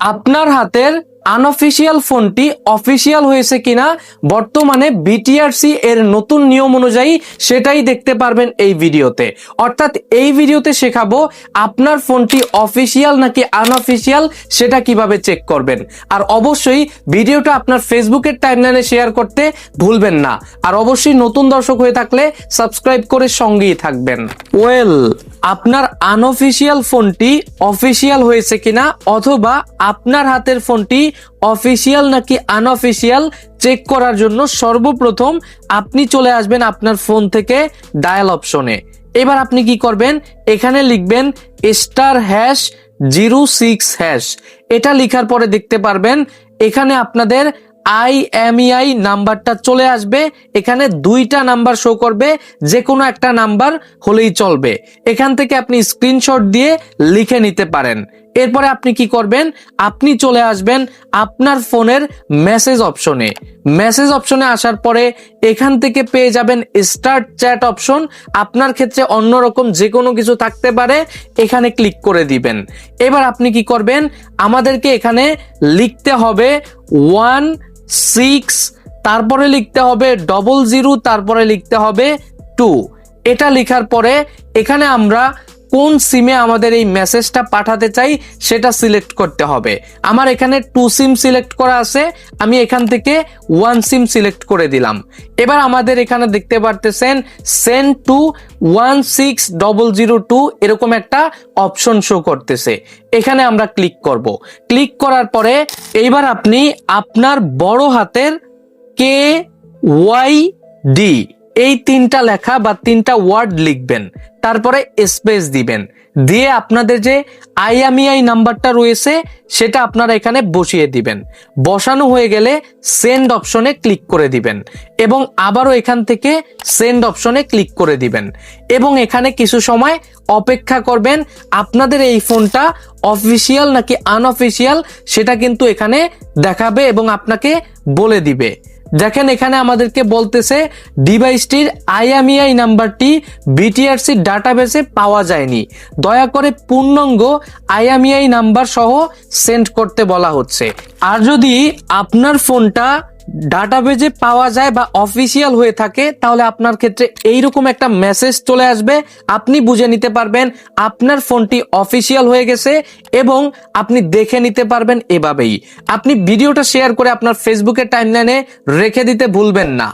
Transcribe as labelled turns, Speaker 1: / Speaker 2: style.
Speaker 1: আপনার হাতের আনঅফিসিয়াল ফোনটি অফিসিয়াল হয়েছে কিনা বর্তমানে বিটিআরসি এর নতুন নিয়ম অনুযায়ী সেটাই দেখতে পারবেন এই ভিডিওতে। অর্থাৎ এই ভিডিওতে শেখাবো আপনার ফোনটি অফিসিয়াল নাকি আনঅফিসিয়াল সেটা কীভাবে চেক করবেন। আর অবশ্যই ভিডিওটা আপনার ফেসবুকের টাইমলাইনে শেয়ার করতে ভুলবেন না। আর অবশ্যই নতুন দর্শক হয়ে থাকলে সাবস্ক্রাইব করে সঙ্গেই থাকবেন। ওয়েল আপনার আনঅফিসিয়াল ফোনটি অফিসিয়াল হয়েছে কিনা অথবা আপনার হাতের ফোনটি অফিসিয়াল নাকি আনঅফিসিয়াল চেক করার জন্য সর্বপ্রথম আপনি চলে আসবেন আপনার ফোন থেকে ডায়াল অপশনে এবার আপনি কি করবেন? এখানে লিখবেন star hash zero six hash এটা লেখার পরে দেখতে পারবেন এখানে আপনাদের আইএমইআই নাম্বারটা চলে আসবে। এখানে দুইটা নাম্বার শো করবে। যে কোনো একটা নাম্বার হলেই চলবে। এখান থেকে আপনি স্ক্রিনশট দিয়ে লিখে নিতে পারেন। এরপরে আপনি কি করবেন? আপনি চলে আসবেন আপনার ফোনের মেসেজ অপশনে মেসেজ অপশনে আসার পরে এখান থেকে পেয়ে যাবেন স্টার্ট চ্যাট অপশন আপনার ক্ষেত্রে অন্যরকম যে কোনো কিছু থাকতে পারে, এখানে ক্লিক করে দিবেন। এবার আপনি কি করবেন? আমাদেরকে এখানে লিখতে হবে ওয়ান সিক্স তারপরে লিখতে হবে ডবল জিরো তারপরে লিখতে হবে টু এটা লেখার পরে এখানে আমরা কোন সিমে আমাদের এই মেসেজটা পাঠাতে চাই সেটা সিলেক্ট করতে হবে। আমার এখানে টু সিম সিলেক্ট করা আছে, আমি এখান থেকে ওয়ান সিম সিলেক্ট করে দিলাম। এবার আমাদের এখানে দেখতে পারতেছেন send to one six double zero two এরকম একটা অপশন শো করতেছে। এখানে আমরা ক্লিক করব। ক্লিক করার পরে এইবার আপনি আপনার বড় হাতের কে ওয়াই ডি এই তিনটা লেখা বা তিনটা ওয়ার্ড লিখবেন, তারপরে স্পেস দিবেন। দিয়ে আপনাদের যে আইএমইআই নাম্বারটা রয়েছে, সেটা আপনারা এখানে বসিয়ে দিবেন। বসানো হয়ে গেলে সেন্ড অপশনে ক্লিক করে দিবেন এবং আবারও এখান থেকে সেন্ড অপশনে ক্লিক করে দিবেন। এবং এখানে কিছু সময় অপেক্ষা করবেন, আপনাদের এই ফোনটা অফিসিয়াল নাকি আনঅফিসিয়াল সেটা কিন্তু এখানে দেখাবে এবং আপনাকে বলে দিবে। দেখেন এখানে আমাদেরকে বলতেছে, ডিভাইসটির আইএমইআই নাম্বারটি বিটিআরসি ডাটাবেসে পাওয়া যায়নি। দয়া করে পূর্ণাঙ্গ আইএমইআই নাম্বার সহ সেন্ড করতে বলা হচ্ছে। আর যদি আপনার ফোনটা ডাটাবেজে পাওয়া যায় বা অফিসিয়াল হয়ে থাকে, তাহলে আপনার ক্ষেত্রে এইরকম একটা মেসেজ চলে আসবে। আপনি বুঝে নিতে পারবেন আপনার ফোনটি অফিসিয়াল হয়ে গেছে এবং আপনি দেখে নিতে পারবেন এভাবেই। আপনি ভিডিওটা শেয়ার করে আপনার ফেসবুকের টাইমলাইনে রেখে দিতে ভুলবেন না।